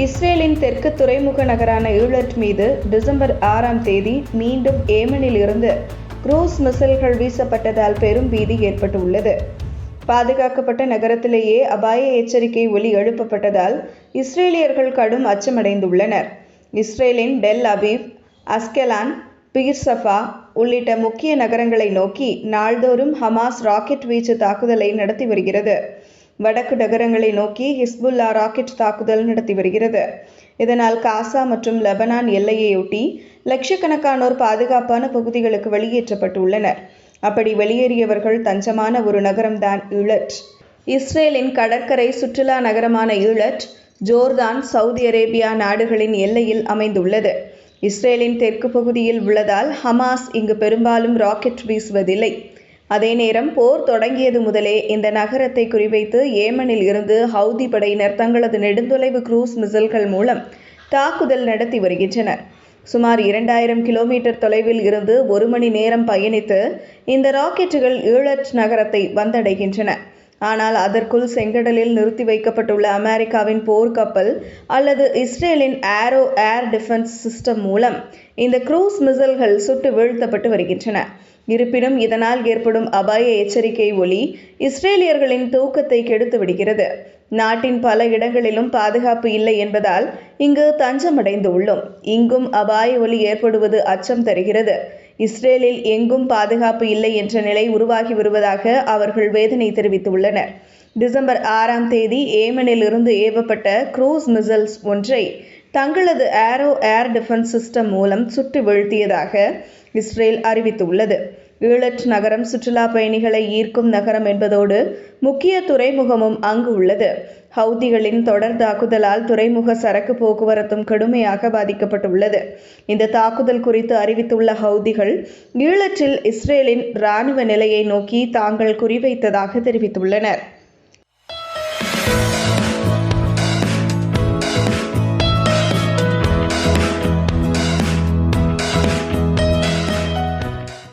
இஸ்ரேலின் தெற்கு துறைமுக நகரான ஈழட் மீது டிசம்பர் ஆறாம் தேதி மீண்டும் ஏமனில் இருந்து குரூஸ் மிசல்கள் வீசப்பட்டதால் பெரும் பீதி ஏற்பட்டுள்ளது. பாதுகாக்கப்பட்ட நகரத்திலேயே அபாய எச்சரிக்கை ஒலி எழுப்பப்பட்டதால் இஸ்ரேலியர்கள் கடும் அச்சமடைந்துள்ளனர். இஸ்ரேலின் டெல் அபீவ் அஸ்கெலான் பீர்சஃபா உள்ளிட்ட முக்கிய நகரங்களை நோக்கி நாள்தோறும் ஹமாஸ் ராக்கெட் வீச்சு தாக்குதலை நடத்தி வருகிறது. வடக்கு நகரங்களை நோக்கி ஹிஸ்புல்லா ராக்கெட் தாக்குதல் நடத்தி வருகிறது. இதனால் காசா மற்றும் லெபனான் எல்லையையொட்டி லட்சக்கணக்கானோர் பாதுகாப்பான பகுதிகளுக்கு வெளியேற்றப்பட்டுள்ளனர். அப்படி வெளியேறியவர்கள் தஞ்சமான ஒரு நகரம்தான் ஈழட். இஸ்ரேலின் கடற்கரை சுற்றுலா நகரமான ஈழட் ஜோர்தான் சவுதி அரேபியா நாடுகளின் எல்லையில் அமைந்துள்ளது. இஸ்ரேலின் தெற்கு பகுதியில் உள்ளதால் ஹமாஸ் இங்கு பெரும்பாலும் ராக்கெட் வீசுவதில்லை. அதே நேரம் போர் தொடங்கியது முதலே இந்த நகரத்தை குறிவைத்து ஏமனில் இருந்து ஹவுதி படையினர் தங்களது நெடுந்தொலைவு குரூஸ் மிசல்கள் மூலம் தாக்குதல் நடத்தி வருகின்றனர். சுமார் இரண்டாயிரம் கிலோமீட்டர் தொலைவில் இருந்து ஒரு மணி நேரம் பயணித்து இந்த ராக்கெட்டுகள் ஈழட் நகரத்தை வந்தடைகின்றன. ஆனால் அதற்குள் செங்கடலில் நிறுத்தி வைக்கப்பட்டுள்ள அமெரிக்காவின் போர்க்கப்பல் அல்லது இஸ்ரேலின் ஏரோ ஏர் டிஃபென்ஸ் சிஸ்டம் மூலம் இந்த குரூஸ் மிசல்கள் சுட்டு வீழ்த்தப்பட்டு வருகின்றன. இருப்பினும் இதனால் ஏற்படும் அபாய எச்சரிக்கை ஒலி இஸ்ரேலியர்களின் தூக்கத்தை கெடுத்து விடுகிறது. நாட்டின் பல இடங்களிலும் பாதுகாப்பு இல்லை என்பதால் இங்கு தஞ்சமடைந்து உள்ளோம் இங்கும் அபாய ஒலி ஏற்படுவது அச்சம் தருகிறது. இஸ்ரேலில் எங்கும் பாதுகாப்பு இல்லை என்ற நிலை உருவாகி வருவதாக அவர்கள் வேதனை தெரிவித்துள்ளனர். டிசம்பர் ஆறாம் தேதி ஏமனில் இருந்து ஏவப்பட்ட குரூஸ் மிசல்ஸ் ஒன்றை தங்களது ஏரோ ஏர் டிஃபென்ஸ் சிஸ்டம் மூலம் சுட்டு வீழ்த்தியதாக இஸ்ரேல் அறிவித்துள்ளது. ஈழட் நகரம் சுற்றுலா பயணிகளை ஈர்க்கும் நகரம் என்பதோடு முக்கிய துறைமுகமும் அங்கு உள்ளது. ஹவுதிகளின் தொடர் தாக்குதலால் துறைமுக சரக்கு போக்குவரத்தும் கடுமையாக பாதிக்கப்பட்டுள்ளது. இந்த தாக்குதல் குறித்து அறிவித்துள்ள ஹவுதிகள் ஈழற்றில் இஸ்ரேலின் இராணுவ நிலையை நோக்கி தாங்கள் குறிவைத்ததாக தெரிவித்துள்ளனர்.